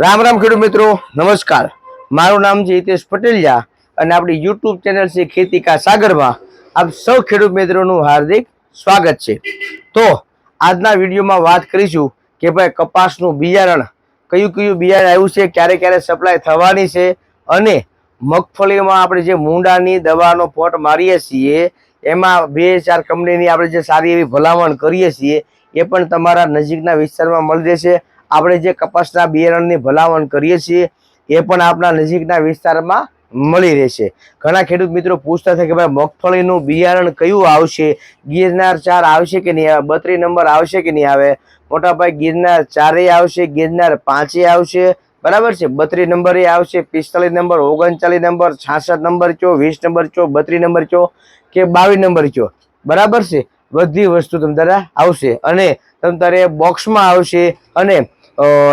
રામ રામ ખેડૂત મિત્રો, નમસ્કાર. મારું નામ છે હિતેશ પટેલિયા અને આપણી યુટ્યુબ ચેનલ છે ખેતી કા સાગરમાં આપ સૌ ખેડૂત મિત્રોનું હાર્દિક સ્વાગત છે. તો આજના વિડીયોમાં વાત કરીશું કે ભાઈ કપાસનું બિયારણ, કયું કયું બિયારણ આવ્યું છે, ક્યારે ક્યારે સપ્લાય થવાની છે અને મગફળીમાં આપણે જે મૂંડાની દવાનો પોટ મારીએ છીએ, એમાં બે ચાર કંપનીની આપણે જે સારી એવી ભલામણ કરીએ છીએ, એ પણ તમારા નજીકના વિસ્તારમાં મળી રહેશે. આપણે જે કપાસના બિયારણની ભલામણ કરીએ છીએ, એ પણ આપણા નજીકના વિસ્તારમાં મળી રહેશે. ઘણા ખેડૂત મિત્રો પૂછતા થાય કે ભાઈ, મગફળીનું બિયારણ કયું આવશે? ગિરનાર ચાર આવશે કે નહીં આવે? બત્રી નંબર આવશે કે નહીં આવે? મોટા ભાઈ ગિરનાર ચારે આવશે, ગિરનાર પાંચે આવશે. બરાબર છે? બત્રી નંબરે આવશે, પિસ્તાલીસ નંબર, ઓગણચાલીસ નંબર, છાસઠ નંબર ચો, વીસ નંબર ચો બત્રી નંબર ચો કે બાવીસ નંબર ચો? બરાબર છે? બધી વસ્તુ તમ તારે આવશે અને તમ તારે બોક્સમાં આવશે અને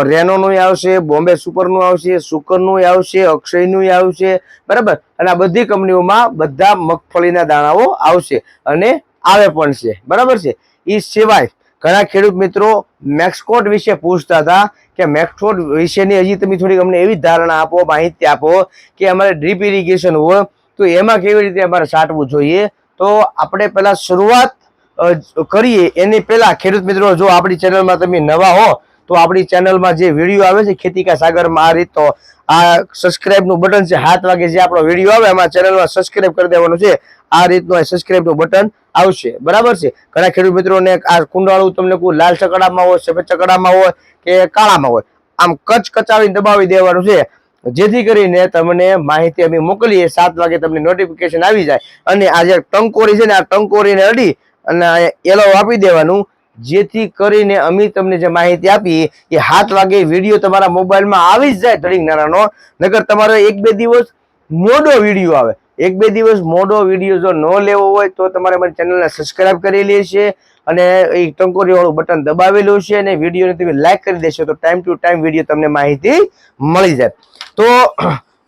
રેનોનું આવશે, બોમ્બે સુપરનું આવશે સુકરનું આવશે અક્ષયનું આવશે, બરાબર? અને આ બધી કંપનીઓમાં બધા મગફળીના દાણાઓ આવશે અને આવે પણ છે. બરાબર છે? એ સિવાય ઘણા ખેડૂત મિત્રો મેક્સકોટ વિશે પૂછતા હતા કે મેક્સકોટ વિશેની હજી તમે થોડીક અમને એવી ધારણા આપો, માહિતી આપો કે અમારે ડ્રીપ ઇરિગેશન હોય તો એમાં કેવી રીતે અમારે છાંટવું જોઈએ? તો આપણે પહેલાં શરૂઆત કરીએ. એની પહેલાં ખેડૂત મિત્રો, જો આપણી ચેનલમાં તમે નવા હો તો આપણી ચેનલમાં જે વીડિયો આવે છે ખેતી કા સાગરમાં આ રીતનો આ સબસ્ક્રાઇબનું બટન છે, હાથ વાગે જે આપણો વીડિયો આવે એમાં ચેનલમાં સબસ્ક્રાઇબ કરી દેવાનું છે, આ રીતનું સબસ્ક્રાઇબનું બટન આવશે. બરાબર છે? ઘણા ખેડૂત મિત્રોને આ કુંડાળું તમને કોઈ લાલ ચકડામાં હોય, સફેદ ચકડામાં હોય કે કાળામાં હોય, આમ કચ કચાવી દબાવી દેવાનું છે. જેથી કરીને તમને માહિતી અમે મોકલીએ, સાત વાગે તમને નોટિફિકેશન આવી જાય. અને આ જે ટંકોરી છે ને, આ ટંકોરીને અડી અને એલો આપી દેવાનું. જેથી કરીને અમે તમને જે માહિતી આપી એ સાત વાગે વીડિયો તમારા મોબાઈલમાં આવી જ જાય ટ્રેડિંગ નાનાનો નગર તમારો એક બે દિવસ મોડો વીડિયો આવે. એક બે દિવસ મોડો વીડિયો જો ન લેવો હોય તો તમારે મારી ચેનલને સબસ્ક્રાઈબ કરેલી છે અને એ ટંકોરીવાળું બટન દબાવેલું છે અને વિડીયોને તમે લાઈક કરી દેશો તો ટાઈમ ટુ ટાઈમ વીડિયો તમને માહિતી મળી જાય. તો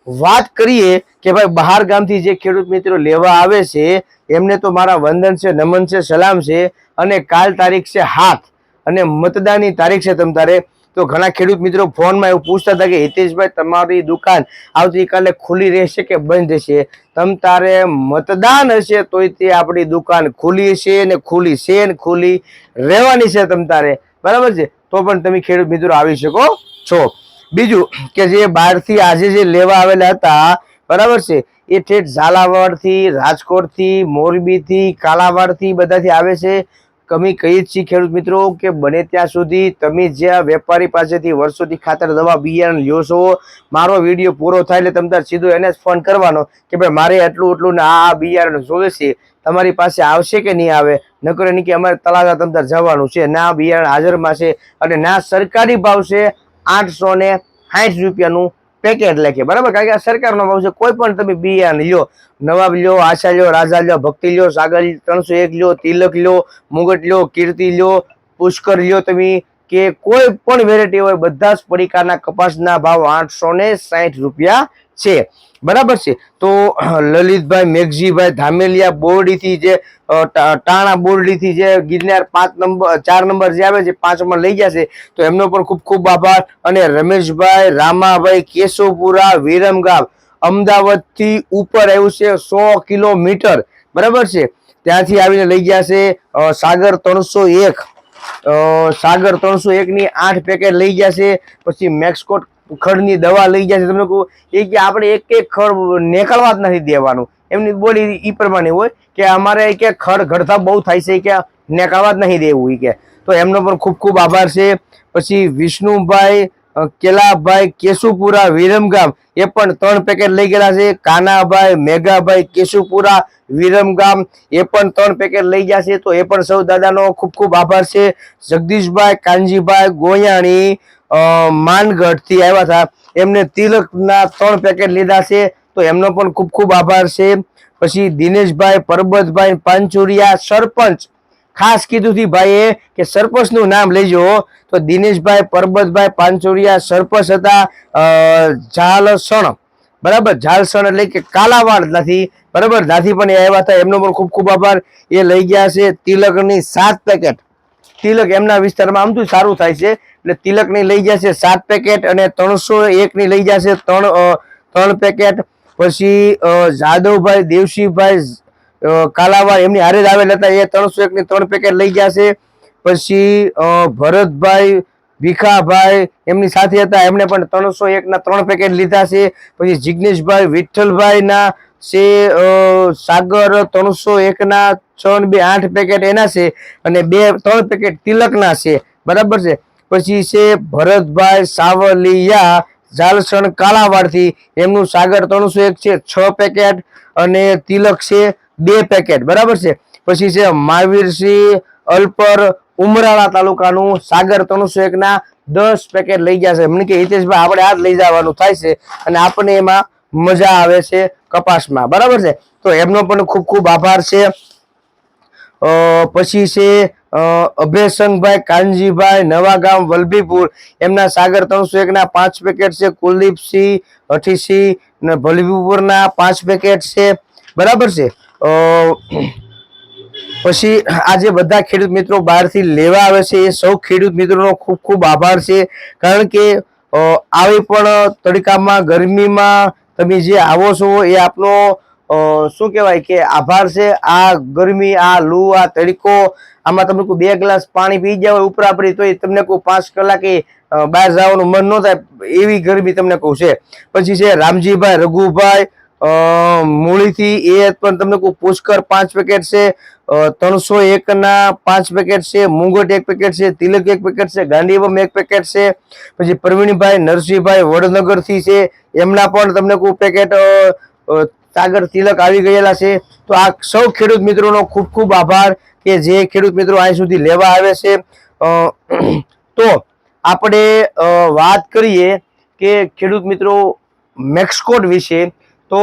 વાત કરીએ કે ભાઈ બહાર ગામથી જે ખેડૂત મિત્રો લેવા આવે છે, એમને તો મારા વંદન છે, નમન છે, સલામ છે. અને કાલ તારીખ છે હાથ. અને મતદાનની તારીખ છે તમ તારે. તો ઘણા ખેડૂત મિત્રો ફોનમાં એવું પૂછતા હતા કે, હિતેશભાઈ, તમારી દુકાન આવતીકાલે ખુલ્લી રહેશે કે બંધ રહેશે તમ તારે મતદાન હશે તોય તે આપણી દુકાન ખુલ્લી છે ને ખુલ્લી છે ને ખુલ્લી રહેવાની છે તમ તારે. બરાબર છે? તો પણ તમે ખેડૂત મિત્રો આવી શકો છો. બીજું કે જે બહારથી આજે જે લેવા આવેલા હતા, બરાબર છે? એ ઠેઠ ઝાલાવાડથી, રાજકોટથી, મોરબીથી, કાલાવાડથી બધાથી આવે છે. કમી જ છીએ ખેડૂત મિત્રો કે બને ત્યાં સુધી તમે જે વેપારી પાસેથી વર્ષોથી ખાતર, દવા, બિયારણ લ્યો છો, મારો વીડિયો પૂરો થાય એટલે તમે સીધો એને જ ફોન કરવાનો કે ભાઈ મારે એટલું એટલું ને આ બિયારણ જોવે છે, તમારી પાસે આવશે કે નહીં આવે? નકર એની કે અમારે તળાજા તમતાર જવાનું છે, ના બિયારણ હાજરમાં છે અને ના સરકારી ભાવ છે આઠસો ને રૂપિયાનું પેકેટ લખીએ બરાબર? કારણ કે આ સરકારનો ભાવ છે, કોઈ પણ તમે બિયારણ લ્યો, નવાબ લ્યો, આશા લ્યો, રાજા લ્યો, ભક્તિ લ્યો, સાગર ત્રણસો એક લ્યો, તિલક લ્યો, મુગટ લ્યો, કીર્તિ લ્યો, પુષ્કર લ્યો તમે, કે કોઈ પણ વેરાયટી હોય, બધા જ પડીકાના કપાસના ભાવ આઠસો ને સાહીઠ રૂપિયા છે. બરાબર છે? તો લલિતભાઈ, મેઘજીભાઈ ધામેલિયા બોરડીથી જે ટાણા બોરડીથી જે ગિરનાર પાંચ નંબર, ચાર નંબર જે આવે છે, પાંચમાં લઈ ગયા છે, તો એમનો પણ ખૂબ ખૂબ આભાર. અને રમેશભાઈ, રામાભાઈ, કેશવપુરા, વિરમગામ, અમદાવાદથી ઉપર આવ્યું છે સો કિલોમીટર. બરાબર છે? ત્યાંથી આવીને લઈ ગયા છે સાગર ત્રણસો એક. સાગર ત્રણસો એક ની આઠ પેકેટ લઈ ગયા છે, પછી મેક્સકોટ ખડની દવા લઈ જાય છે. તમને કહું, એ કે આપણે એક એક ખડ નીકળવા જ નથી દેવાનું. એમની બોલી એ પ્રમાણે હોય કે અમારે કે ખડ ઘડતા બહુ થાય છે કે નીકળવા જ નહીં દેવું એ કે. તો એમનો પણ ખૂબ ખૂબ આભાર છે. પછી વિષ્ણુભાઈ કેલાભાઈ, કેશુપુરા, વિરમગામ, એ પણ ત્રણ પેકેટ લઈ ગયેલા છે. કાનાભાઈ, મેઘાભાઈ, કેશુપુરા, વિરમગામ, એ પણ ત્રણ પેકેટ લઈ ગયા છે. તો એ પણ સૌ દાદાનો ખૂબ ખૂબ આભાર છે. જગદીશભાઈ, કાનજીભાઈ, ગોયાણી માનગઢથી આવ્યા હતા. એમને તિલકના ત્રણ પેકેટ લીધા છે. તો એમનો પણ ખૂબ ખૂબ આભાર છે. પછી દિનેશભાઈ, પરબતભાઈ પાંચુરિયા સરપંચ. ખાસ કીધું હતી ભાઈએ કે સરપંચનું નામ લેજો. તો દિનેશભાઈ, પરબતભાઈ પાંચુરિયા સરપંચ હતા ઝાલસણ. બરાબર? ઝાલસણ એટલે કે કાલાવાડ નથી બરાબર? નાથી પણ એ આવ્યા હતા. એમનો પણ ખૂબ ખૂબ આભાર. એ લઈ ગયા છે તિલકની સાત પેકેટ તિલક એમના વિસ્તારમાં આમ તો સારું થાય છે. એટલે તિલકની લઈ જશે સાત પેકેટ અને ત્રણસો એકની લઈ જશે ત્રણ ત્રણ પેકેટ. પછી જાદવભાઈ દેવસિંહભાઈ કાલાવાડ એમની હારે જ આવેલા હતા. એ ત્રણસો એકની ત્રણ પેકેટ લઈ જશે. પછી ભરતભાઈ, ભીખાભાઈ એમની સાથે હતા. એમણે પણ ત્રણસો એકના ત્રણ પેકેટ લીધા છે. પછી જિગ્નેશભાઈ, વિઠ્ઠલભાઈના છે સાગર, ત્રણસો એકના ને બે, આઠ પેકેટ એના છે અને બે, ત્રણ પેકેટ તિલકના છે. બરાબર છે? પછી છે, ભરતભાઈ સાવલિયા, ઝાલસણ કાલાવાડથી. એમનું સાગર ત્રણસો એક છે, છ પેકેટ અને તિલક છે, બે પેકેટ બરાબર છે? પછી છે મહાવીરસિંહ અલ્પર, ઉમરાળા તાલુકાનું સાગર ત્રણસો એકના દસ પેકેટ લઈ ગયા છે. એમને કે હિતેશભાઈ, આપણે આ જ લઈ જવાનું થાય છે અને આપણને એમાં મજા આવે છે કપાસમાં. બરાબર છે? તો એમનો પણ ખૂબ ખૂબ આભાર છે. પછી છે અભયસંગભાઈ કાનજીભાઈ, નવાગામ, વલભીપુર, એમના સાગર ત્રણસો એકના પાંચ પેકેટ છે, કુલદીપસિંહ હઠીસિંહ ને વલભીપુરના પાંચ પેકેટ છે. બરાબર છે? પછી આજે બધા ખેડૂત મિત્રો બહારથી લેવા આવે છે. એ સૌ ખેડૂત મિત્રોનો ખૂબ ખૂબ આભાર છે. કારણ કે આવી પણ તડકામાં, ગરમીમાં તમે જે આવો છો એ આપનો શું કહેવાય કે આભાર છે. આ ગરમી, આ લૂ, આ તડકો, આમાં તમને કોઈ બે ગ્લાસ પાણી પી ગયા હોય તો તોય તમને કોઈ પાંચ કલાકે બહાર જવાનું મન ન થાય એવી ગરમી તમને કહું છે. પછી છે રામજીભાઈ રઘુભાઈ મૂળીથી એ પણ તમને કોઈ પુષ્કર પાંચ પેકેટ છે. ત્રણસો એકના પાંચ પેકેટ છે, મુંગટ એક પેકેટ છે, તિલક એક પેકેટ છે, ગાંધીવમ એક પેકેટ છે, પછી પ્રવીણભાઈ નરસિંહભાઈ વડનગરથી છે. એમના પણ તમને કોઈ પેકેટ સાગર તિલક આવી ગયેલા છે. તો આ સૌ ખેડૂત મિત્રોનો ખૂબ ખૂબ આભાર કે જે ખેડૂત મિત્રો અહીં સુધી લેવા આવે છે. તો આપણે વાત કરીએ કે ખેડૂત મિત્રો મેક્સકોટ વિશે. તો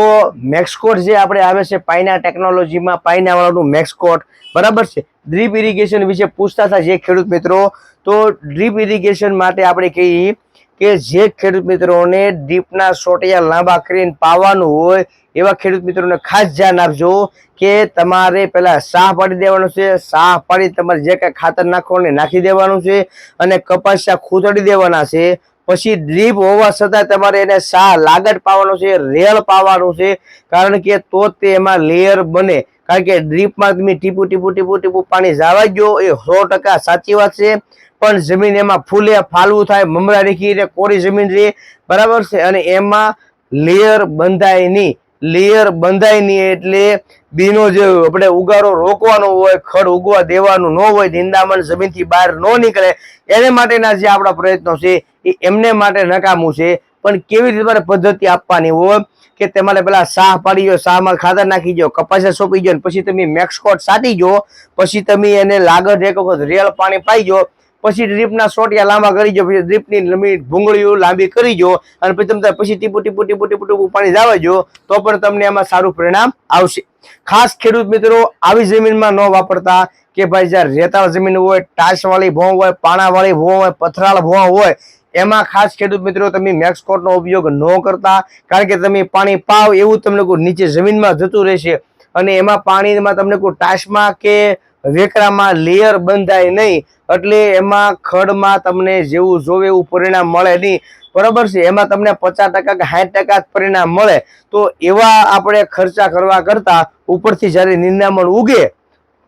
મેક્સકોટ જે આપણે આવે છે પાયના ટેકનોલોજીમાં પાયના વાળાનું મેક્સકોટ બરાબર છે? ડ્રીપ ઇરિગેશન વિશે પૂછતા હતા જે ખેડૂત મિત્રો. તો ડ્રીપ ઇરિગેશન માટે આપણે કહીએ કે જે ખેડૂત મિત્રોને ડીપના સોટિયા લાંબા કરીને પાવાનું હોય, એવા ખેડૂત મિત્રોને ખાસ ધ્યાન આપજો કે તમારે પહેલા સાહ પાડી દેવાનું છે, સાહ પાડી તમારે જે કાંઈ ખાતર નાખવાનું નાખી દેવાનું છે અને કપાસિયા ખૂતડી દેવાના છે. પછી ડ્રીપ હોવા છતાં તમારે એને સા લાગટ પાવાનો છે, રેળ પાવાનું છે, કારણ કે તો તે એમાં લેયર બને. કારણ કે ડ્રીપમાં તમે ટીપુ, ટીપું, ટીપુ ટીપુ પાણી જવા ગયો એ સો ટકા સાચી વાત છે. પણ જમીન એમાં ફૂલે, ફાલવું થાય, મમરા રેખી રે કોરી જમીન રે. બરાબર છે? અને એમાં લેયર બંધાય નહીં. લેયર બંધાય નહીં એટલે બીનો જે આપણે ઉગારો રોકવાનો હોય, ખડ ઉગવા દેવાનું ન હોય, નિંદામણ જમીનથી બહાર ન નીકળે, એને માટેના જે આપણા પ્રયત્નો છે, એ એમને માટે નકામું છે. પણ કેવી રીતે તમારે પદ્ધતિ આપવાની હોય કે તમારે પેલા સાહ પાડી જાઓ સાહમાં ખાતર નાખી જાઓ કપાસે સોંપી જાઓ પછી તમે મેક્સકોટ સાટી જાઓ પછી તમે એને લાગત એક વખત રેલ પાણી પાઈ ગયો પછી ડ્રીપના સોટિયા લાંબા કરી જો, પછી ડ્રીપની લંબી ભૂંગળીઓ લાંબી કરી જો, અને પછી તમે પછી ટીપુ ટીપુ ટીપુ ટીપુ ટીપુ પાણી જાવજો તો પણ તમને એમાં સારું પરિણામ આવશે. ખાસ ખેડૂત મિત્રો, આવી જમીનમાં ન વાપરતા કે ભાઈ જ્યાં રેતાળ જમીન હોય, ટાસવાળી ભોં હોય, પાણાવાળી ભોં હોય, પથરાળ ભોં હોય, એમાં ખાસ ખેડૂત મિત્રો, તમે મેક્સકોટનો ઉપયોગ ન કરતા, કારણ કે તમે પાણી પાવ એવું તમને કોઈ નીચે જમીનમાં જતું રહેશે, અને એમાં પાણીમાં તમને કોઈ ટાસમાં કે વેકરામાં લેયર બંધાય નહીં એટલે એમાં ખડમાં તમને જેવું જોવે એવું પરિણામ મળે નહીં. બરાબર છે? એમાં તમને પચાસ ટકા કે સાઠ ટકા જ પરિણામ મળે. તો એવા આપણે ખર્ચા કરવા કરતાં ઉપરથી જ્યારે નિંદામણ ઉગે,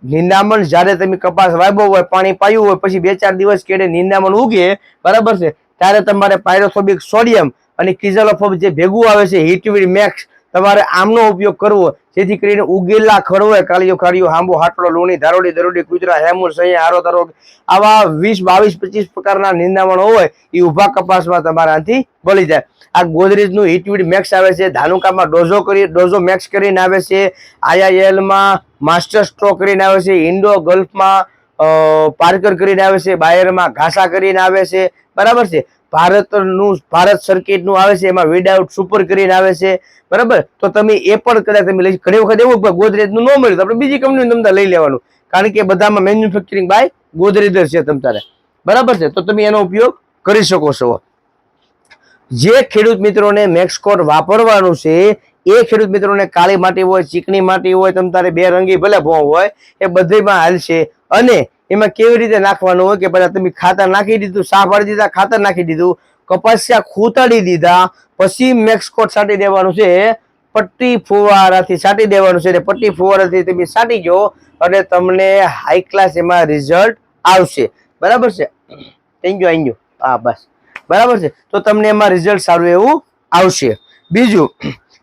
નિંદામણ જ્યારે તમે કપાસ વાવ્યો હોય, પાણી પાયું હોય, પછી બે ચાર દિવસ કેડે નિંદામણ ઉગે, બરાબર છે? ત્યારે તમારે પાયરોસોબિક સોડિયમ અને કિઝલોફોબ જે ભેગું આવે છે, હિટવીડ મેક્સ તમારે આમનો ઉપયોગ કરવો, જેથી કરીને ઉગેલા ખડ કાળીઓ ખાડીઓ, હાંબો, હાટલો, લૂણી, ધારોડી દરોડી કુતરા હેમુર, સૈયા, હારો, તારો, આવા વીસ, બાવીસ, પચીસ પ્રકારના નિંદામણો હોય, એ ઊભા કપાસમાં તમારાથી બળી જાય. આ ગોદરેજનું હિટવીડ મેક્સ આવે છે, ધાનુકામાં ડોઝો કરી, ડોઝો મેક્સ કરીને આવે છે, આઈઆઈએલમાં માસ્ટર સ્ટ્રોક કરીને આવે છે, ઇન્ડો ગલ્ફમાં પાર્કર કરીને આવે છે, બાયરમાં ઘાસા કરીને આવે છે, બરાબર છે. ભારતનું, ભારત સર્કિટનું આવે છે, એમાં વિડાઉટ સુપર કરીને આવે છે. બરાબર? તો તમે એ પણ કદાચ તમે લઈ, ઘણી વખત એવું ગોદરેજનું ન મળ્યું આપણે બીજી કંપનીનું તમને લઈ લેવાનું. કારણ કે બધામાં મેન્યુફેક્ચરિંગ બાય ગોદરેજ છે તમ તારે. બરાબર છે? તો તમે એનો ઉપયોગ કરી શકો છો. જે ખેડૂત મિત્રોને મેક્સકોટ વાપરવાનું છે, એ ખેડૂત મિત્રોને કાળી માટી હોય, ચીકણી માટી હોય, તમ તારે બે રંગી ભલે ભો હોય, એ બધીમાં હાલશે અને એમાં કેવી રીતે નાખવાનું હોય કે પહેલા તમે ખાતર નાખી દીધું સા પાડી દીધા, ખાતર નાખી દીધું, કપાસિયા ખૂતાડી દીધા, પછી મેક્સકોટ છાંટી દેવાનું છે, પટ્ટી ફુવારાથી છાંટી દેવાનું છે પટ્ટી ફુવારાથી તમે છાંટી જો અને તમને હાઈ ક્લાસ એમાં રિઝલ્ટ આવશે. બરાબર છે? થેન્ક યુ આઈ હા, બસ. બરાબર છે? તો તમને એમાં રિઝલ્ટ સારું એવું આવશે. બીજું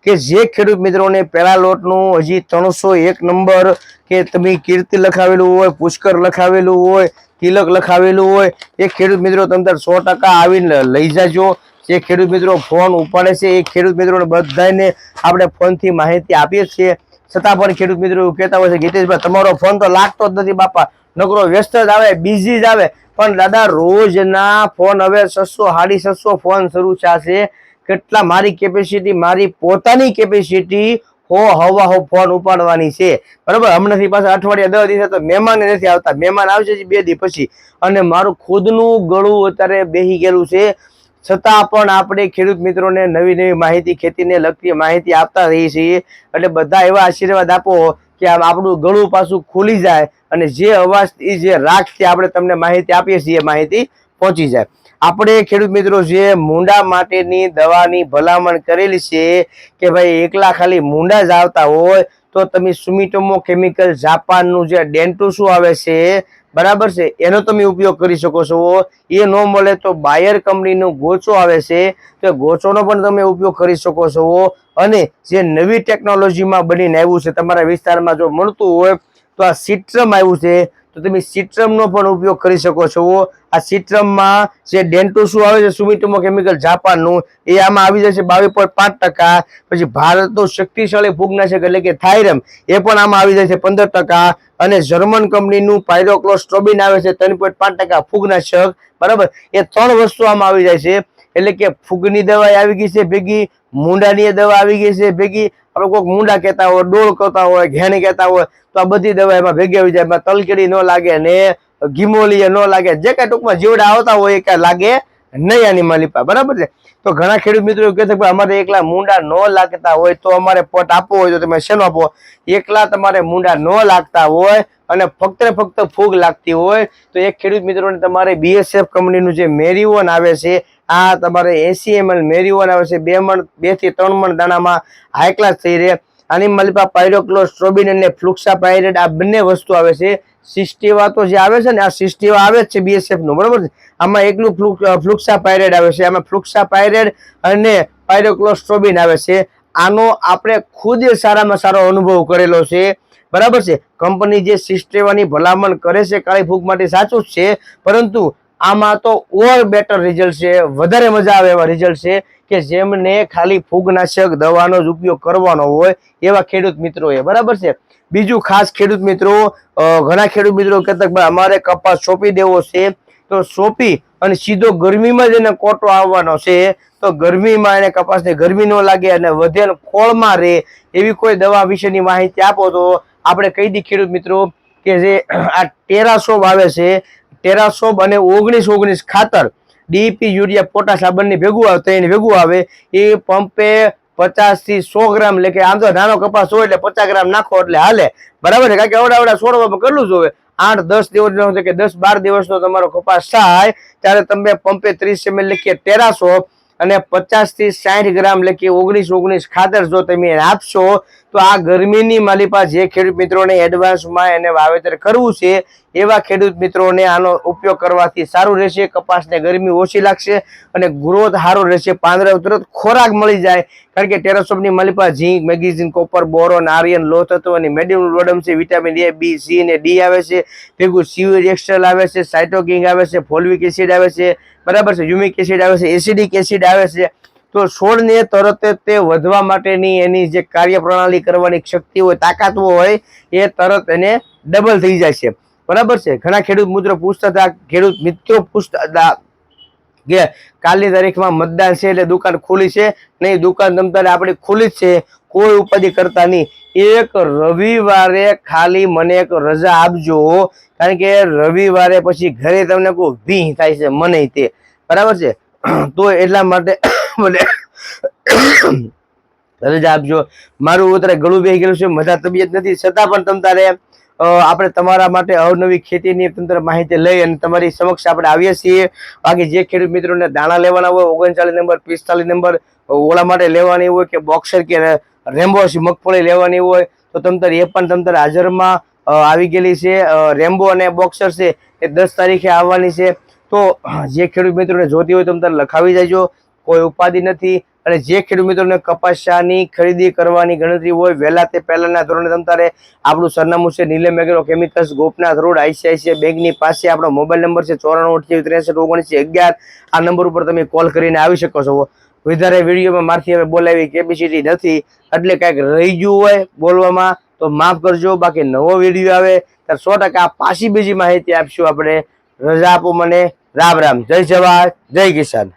કે જે ખેડૂત મિત્રોને પહેલા લોટનું હજી ત્રણસો એક નંબર કે તમે કીર્તિ લખાવેલું હોય, પુષ્કર લખાવેલું હોય, તિલક લખાવેલું હોય, એ ખેડૂત મિત્રો તમે તાર સો ટકા આવીને લઈ જાજો. જે ખેડૂત મિત્રો ફોન ઉપાડે છે, એ ખેડૂત મિત્રોને બધાને આપણે ફોનથી માહિતી આપીએ છીએ. છતાં પણ ખેડૂત મિત્રો કહેતા હોય છે ગીતેશભાઈ તમારો ફોન તો લાગતો જ નથી બાપા. નકરો વ્યસ્ત જ આવે, બિઝી જ આવે. પણ દાદા, રોજના ફોન હવે છસો, સાડી છસો ફોન શરૂ થશે કેટલા મારી કેપેસિટી મારી પોતાની કેપેસિટી હો, હવા હો, ફોન ઉપાડવાની છે. બરાબર? હમણાંથી પાછા અઠવાડિયા દસ દિવસે તો મહેમાન નથી આવતા. મહેમાન આવશે બે દિવસ પછી. અને મારું ખુદનું ગળું અત્યારે બેહી ગયેલું છે. છતાં પણ આપણે ખેડૂત મિત્રોને નવી નવી માહિતી, ખેતીને લગતી માહિતી આપતા રહીએ છીએ. એટલે બધા એવા આશીર્વાદ આપો કે આપણું ગળું પાછું ખુલી જાય અને જે અવાજથી, જે રાગથી આપણે તમને માહિતી આપીએ છીએ માહિતી પહોંચી જાય. આપણે ખેડૂત મિત્રો જે મૂંડા માટેની દવાની ભલામણ કરેલી છે કે ભાઈ એકલા ખાલી મૂંડા જ આવતા હોય, તો તમે સુમિટોમો કેમિકલ જાપાનનું જે ડેન્ટુસુ આવે છે, બરાબર છે? એનો તમે ઉપયોગ કરી શકો છો. એ ન મળે તો બાયર કંપનીનો ગોચો આવે છે, તો ગોચોનો પણ તમે ઉપયોગ કરી શકો છો. અને જે નવી ટેકનોલોજીમાં બનીને આવ્યું છે, તમારા વિસ્તારમાં જો મળતું હોય, તો આ સિટ્રમ આવ્યું છે તો તમે સિટ્રમનો પણ ઉપયોગ કરી શકો છો. આ સિટ્રમમાં જે ડેન્ટોસુ આવે છે સુમિટોમો કેમિકલ જાપાનનું, એ આમાં આવી જશે બાવીસ પોઈન્ટ પાંચ ટકા. પછી ભારતનું શક્તિશાળી ફૂગનાશક એટલે કે થાઇરમ એ પણ આમાં આવી જાય છે પંદર ટકા. અને જર્મન કંપનીનું પાયરોક્લોસ્ટ્રોબિન આવે છે, ત્રણ પોઈન્ટ પાંચ ટકા ફૂગનાશક. બરાબર? એ ત્રણ વસ્તુ આમાં આવી જાય છે. એટલે કે ફૂગની દવાઈ આવી ગઈ છે, ભેગી મૂંડાની દવા આવી ગઈ છે, ભેગી આપણે કોઈક મૂંડા કહેતા હોય, ડોળ કહેતા હોય, ઘેણી કહેતા હોય, તો આ બધી દવા એમાં ભેગી આવી જાય. એમાં તલકેડી ન લાગે ને ઘીમોલી ન લાગે. જે કાંઈ ટૂંકમાં જીવડા આવતા હોય એ કાંઈ લાગે નહીં આની માલિપા. બરાબર છે? તો ઘણા ખેડૂત મિત્રો કહે છે કે અમારે એકલા મૂંડા ન લાગતા હોય તો અમારે પટ આપવો હોય તો તમે શેનો આપો? એકલા તમારે મૂંડા ન લાગતા હોય અને ફક્ત ને ફક્ત ફૂગ લાગતી હોય, તો એક ખેડૂત મિત્રોને તમારે બીએસએફ કંપનીનું જે મેરીઓન આવે છે આ તમારે એસી એમએલ મેરીઓન આવે છે બે મણ, બેથી ત્રણ મણ દાણામાં હાઈ થઈ રહે. આની પાયરોક્લોર સ્ટ્રોબિન અને ફ્લુક્સા પાયરેટ આ બંને વસ્તુ આવે છે. સિસ્ટીવા તો જે આવે છે ને, આ સિસ્ટીવા આવે જ છે બીએસએફનું બરાબર છે? આમાં એકલું ફ્લુક્સા પાયરેટ આવે છે. આમાં ફ્લુક્સા પાયરેટ અને પાયરોક્લોસ્ટ્રોબિન આવે છે. આનો આપણે ખુદ સારામાં સારો અનુભવ કરેલો છે. બરાબર છે? કંપની જે સિસ્ટેવાની ભલામણ કરે છે, કાળી ફૂગ માટે સાચું જ છે. પરંતુ આમાં તો ઓર બેટર રિઝલ્ટ છે, વધારે મજા આવે એવા રિઝલ્ટ છે કે જેમને ખાલી ફૂગનાશક દવાનો જ ઉપયોગ કરવાનો હોય એવા ખેડૂત મિત્રો એ, બરાબર છે? બીજું ખાસ ખેડૂત મિત્રો ઘણા ખેડૂત મિત્રો કહેતા અમારે કપાસ સોંપી દેવો છે, તો સોંપી અને સીધો ગરમીમાં જ એને કોટો આવવાનો છે, તો ગરમીમાં એને કપાસને ગરમી ન લાગે અને વધેલ ખોળમાં રહે એવી કોઈ દવા વિશેની માહિતી આપો તો આપણે કહી દઈએ ખેડૂત મિત્રો કે જે આ ટેરાસોબ આવે છે, ટેરાસોબ અને ઓગણીસ ઓગણીસ ખાતર ડીપી યુરિયા પોટાશ આ બંને ભેગું આવે ત્રણ ભેગું આવે. એ પંપે પચાસથી સો ગ્રામ, એટલે કે આમ તો નાનો કપાસ હોય એટલે પચાસ ગ્રામ નાખો એટલે હાલે. બરાબર છે? કારણ કે અવડા અવડા છોડવામાં જ જોવે આઠ, દસ દિવસનો કે દસ બાર દિવસનો તમારો કપાસ થાય, ત્યારે તમે પંપે ત્રીસ એમએલ લખીએ ટેરાસો અને પચાસથી સાઠ ગ્રામ લખી ઓગણીસ ઓગણીસ ખાતર જો તમે આપશો, તો આ ગરમીની માલિપા જે ખેડૂત મિત્રોને એડવાન્સમાં એને વાવેતર કરવું છે એવા ખેડૂત મિત્રોને આનો ઉપયોગ કરવાથી સારું રહેશે, કપાસને ગરમી ઓછી લાગશે અને ગ્રોથ સારો રહેશે. પાંદડા તરત ખોરાક મળી જાય. કારણ કે ટેરાસોમની માલિપા, zinc magnesium copper, boron, iron લો તત્વ અને મેડિયમ લોડમ છે. વિટામિન એ, બી, સી અને ડી આવે છે. ભેગું સીવેજ એક્સ્ટ્રલ આવે છે સાઇટોકિંગ આવે છે, ફોલ્વિક એસિડ આવે છે. બરાબર છે? યુમિક એસિડ આવે છે, એસિડિક એસિડ આવે છે. તો છોડને તરત તે વધવા માટેની એની જે કાર્યપ્રણાલી કરવાની શક્તિ હોય, તાકાત હોય, એ તરત એને ડબલ થઈ જાય છે. બરાબર છે? ઘણા ખેડૂત મિત્રો પૂછતા હતા, ખેડૂત મિત્રો પૂછતા હતા કે કાલની તારીખમાં મતદાન છે એટલે દુકાન ખુલી છે? નહીં, દુકાન તમતારે આપણી ખુલી જ છે. કોઈ ઉપાધિ કરતા નહીં. એક રવિવારે ખાલી મને એક રજા આપજો, કારણ કે રવિવારે પછી ઘરે તમને કોઈ ભીહ થાય છે, મને તે. બરાબર છે? તો એટલા માટે મને રજા આપજો. મારું અત્યારે ગળું બે ગયેલું છે મજા તબિયત નથી. છતાં પણ તમ તારે આપણે તમારા માટે અવનવી ખેતીની તંત્ર માહિતી લઈ અને તમારી સમક્ષ આપણે આવીએ છીએ. બાકી જે ખેડૂત મિત્રોને દાણા લેવાના હોય, ઓગણચાલીસ નંબર, પિસ્તાલીસ નંબર, ઓલા માટે લેવાની હોય કે બોક્સર કે રેમ્બો મગફળી લેવાની હોય, તો તમતર એ પણ તમતર હાજરમાં આવી ગયેલી છે. રેમ્બો અને બોક્સર છે એ દસ તારીખે આવવાની છે. તો જે ખેડૂત મિત્રોને જોતી હોય તમતર લખાવી જાયજો કોઈ ઉપાધિ નથી. અને જે ખેડૂત મિત્રોને કપાસિયાની ખરીદી કરવાની ગણતરી હોય, વહેલા તે પહેલાના ધોરણે તમતારે આપણું સરનામું છે Neelam agro chemicals Gopnath road, ICICI બેંકની પાસે આપણો મોબાઈલ નંબર છે ચોરાણું, અઠ્યાવીસ, ત્રેસઠ, ઓગણસી, અગિયાર. આ નંબર ઉપર તમે કોલ કરીને આવી શકો છો. વધારે વિડીયોમાં મારથી હવે બોલાવી કેપેસિટી નથી. એટલે કાંઈક રહી ગયું હોય બોલવામાં, તો માફ કરજો. બાકી નવો વીડિયો આવે, ત્યારે સો ટકા પાછી બીજી માહિતી આપશું આપણે. રજા આપો મને. રામ રામ. જય જવાહર. જય કિસાન.